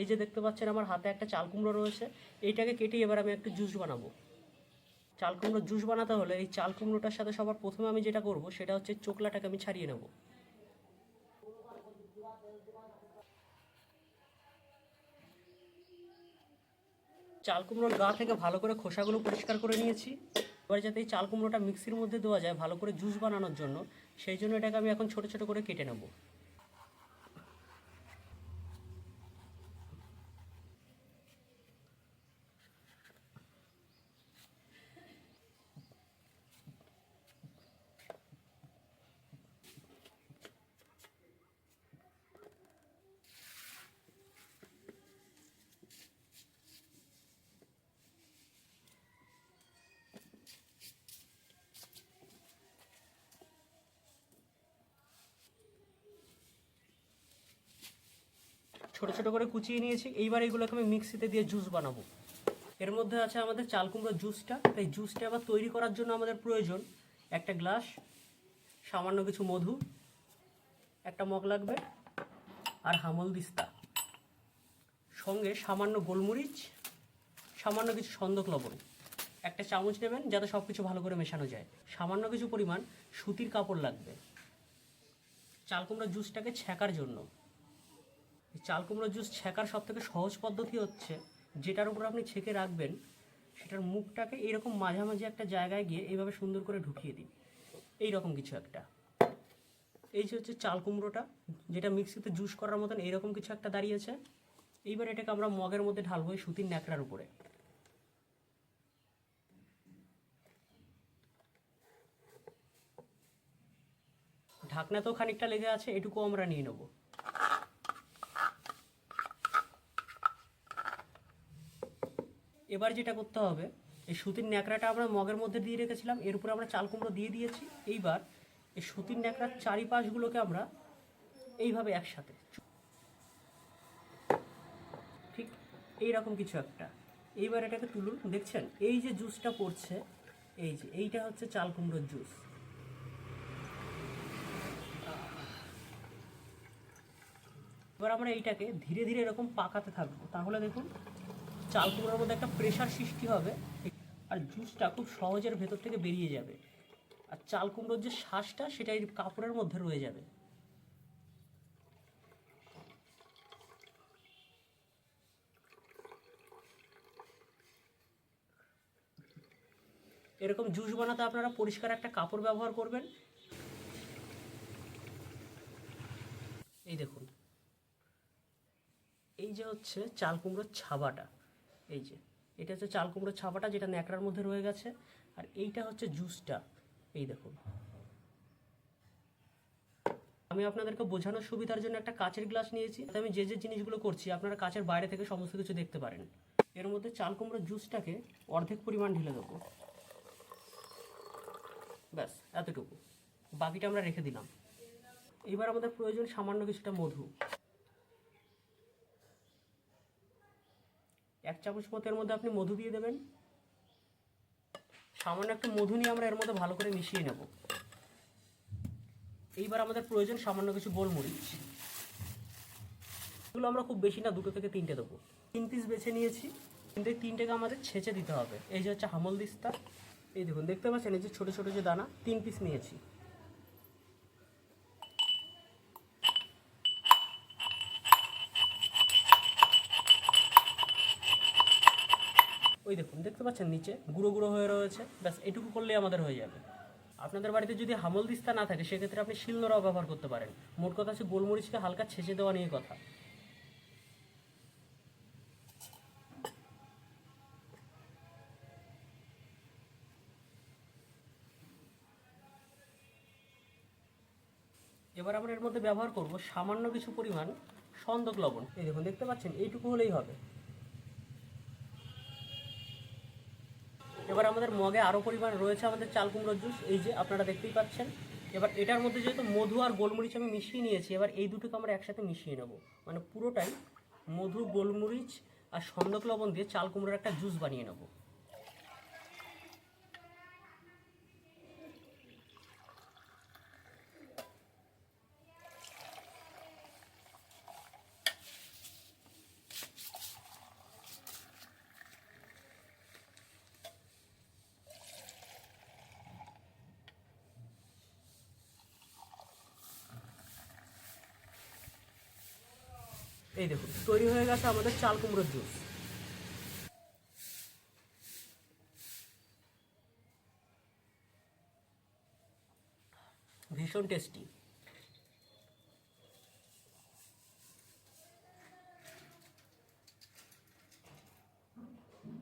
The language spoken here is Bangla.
এই যে দেখতে পাচ্ছেন আমার হাতে একটা চাল কুমড়ো রয়েছে, এইটাকে কেটে এবার আমি একটু জুস বানাবো। চাল কুমড়োর জুস বানাতে হলে এই চাল কুমড়োটার সাথে সবার প্রথমে আমি যেটা করব, সেটা হচ্ছে চোকলাটাকে আমি ছাড়িয়ে নেব। চাল কুমড়োর গা থেকে ভালো করে খোসাগুলো পরিষ্কার করে নিয়েছি। এবার যাতে এই চাল কুমড়োটা মিক্সির মধ্যে দেওয়া যায়, ভালো করে জুস বানানোর জন্য, সেই জন্য এটাকে আমি এখন ছোট ছোট করে কেটে নেব। ছোট ছোট করে কুচিয়ে নিয়েছি। এইবার এগুলোকে আমি মিক্সিতে দিয়ে জুস বানাবো। এর মধ্যে আছে আমাদের চাল কুমড়োর জুসটা। এই জুসটা আবার তৈরি করার জন্য আমাদের প্রয়োজন একটা গ্লাস, সামান্য কিছু মধু, একটা মগ লাগবে, আর হামল দিস্তা। সঙ্গে সামান্য গোলমরিচ, সামান্য কিছু সন্দক লবণ। একটা চামচ নেবেন যাতে সব কিছু ভালো করে মেশানো যায়। সামান্য কিছু পরিমাণ সুতির কাপড় লাগবে। চাল কুমড়োর জুসটাকে ছ্যাঁকার জন্য। চাল কুমড়োর জুস ছেঁকার সব থেকে সহজ পদ্ধতি হচ্ছে যেটার উপর আপনি ছেঁকে রাখবেন, সেটার মুখটাকে এরকম মাঝামাঝি একটা জায়গায় গিয়ে এইভাবে সুন্দর করে ঢুকিয়ে দিন। এই রকম কিছু একটা। এই যে হচ্ছে চাল কুমড়োটা, যেটা মিক্সিতে জুস করার মতন এইরকম কিছু একটা দাঁড়িয়েছে। এইবার এটাকে আমরা মগের মধ্যে ঢালবো এই সুতির ন্যাকড়ার উপরে। ঢাকনাতেও খানিকটা লেগে আছে এটুকু আমরা নিয়ে নেব। এবার যেটা করতে হবে, এই সুতির ন্যাকড়াটা আমরা মগের মধ্যে দিয়ে রেখেছিলাম, এর উপরে আমরা চাল কুমড়ো দিয়ে দিয়েছি। এইবার এই সুতির ন্যাকড়ার চারিপাশগুলোকে আমরা এইভাবে একসাথে। ঠিক এই রকম কিছু একটা। এইবার এটাকে তুলুন, দেখছেন? এই যে জুসটা পড়ছে, এই যে, এইটা হচ্ছে চাল কুমড়োর জুস। এবার আমরা এইটাকে ধীরে ধীরে এরকম পাকাতে থাকব। তাহলে দেখুন চাল কুমড়োর মধ্যে একটা প্রেশার সৃষ্টি হবে, আর জুসটা খুব সহজের ভেতর থেকে বেরিয়ে যাবে। আর চাল কুমড়োর যে শ্বাসটা সেটা এই কাপড়ের মধ্যে রয়ে যাবে। এরকম জুস বানাতে আপনারা পরিষ্কার একটা কাপড় ব্যবহার করবেন। এই দেখুন, এই যে হচ্ছে চাল কুমড়োর ছাবাটা। এই যে, এটা হচ্ছে চাল কুমড়োর ছাপাটা যেটা ন্যাকড়ার মধ্যে রয়ে গেছে, আর এইটা হচ্ছে জুসটা। এই দেখুন। আমি আপনাদেরকে বোঝানোর সুবিধার জন্য একটা কাচের গ্লাস নিয়েছি। আমি যে যে জিনিসগুলো করছি, আপনারা কাচের বাইরে থেকে সমস্ত কিছু দেখতে পারেন। এর মধ্যে চাল কুমড়োর জুসটাকে অর্ধেক পরিমাণ ঢেলে দেবো। ব্যাস, এতটুকু। বাকিটা আমরা রেখে দিলাম। এবার আমাদের প্রয়োজন সামান্য কিছুটা মধু। এক চামচ মতো এর মধ্যে আপনি মধু দিয়ে দেবেন। সামান্য একটু মধু নিয়ে আমরা এর মধ্যে ভালো করে মিশিয়ে নেব। এইবার আমাদের প্রয়োজন সামান্য কিছু গোলমরিচ। এগুলো আমরা খুব বেশি না, দুটো থেকে তিনটে দেবো। তিন পিস বেছে নিয়েছি। কিন্তু এই তিনটেকে আমাদের ছেঁচে দিতে হবে। এই যে হচ্ছে হামল দিস্তা এই দেখুন, দেখতে পাচ্ছেন? এই যে ছোটো ছোটো যে দানা, তিন পিস নিয়েছি। ওই দেখুন, দেখতে পাচ্ছেন নিচে গুঁড়ো গুঁড়ো হয়ে রয়েছে। ব্যাস, এটুকু করলেই আমাদের হয়ে যাবে। আপনাদের বাড়িতে যদি হামল দিস্তা না থাকে, সেক্ষেত্রে আপনি শিলনোড়াও ব্যবহার করতে পারেন। মোট কথা হচ্ছে গোলমরিচকে হালকা ছেঁচে দেওয়া নিয়ে কথা। এবার আমরা এর মধ্যে ব্যবহার করব সামান্য কিছু পরিমাণ সন্দক লবণ। এই দেখুন, দেখতে পাচ্ছেন, এইটুকু হলেই হবে। এবার আমাদের মগে আরও পরিমাণ রয়েছে আমাদের চাল কুমড়োর জুস, এই যে আপনারা দেখতেই পাচ্ছেন। এবার এটার মধ্যে যেহেতু মধু আর গোলমরিচ আমি মিশিয়ে নিয়েছি, এবার এই দুটোকে আমরা একসাথে মিশিয়ে নেব। মানে পুরোটাই মধু, গোলমরিচ আর সন্দক লবণ দিয়ে চাল কুমড়োর একটা জুস বানিয়ে নেব। এই দেখুন তৈরি হয়ে গেছে আমাদের চাল কুমড়োর জুস। ভীষণ টেস্টি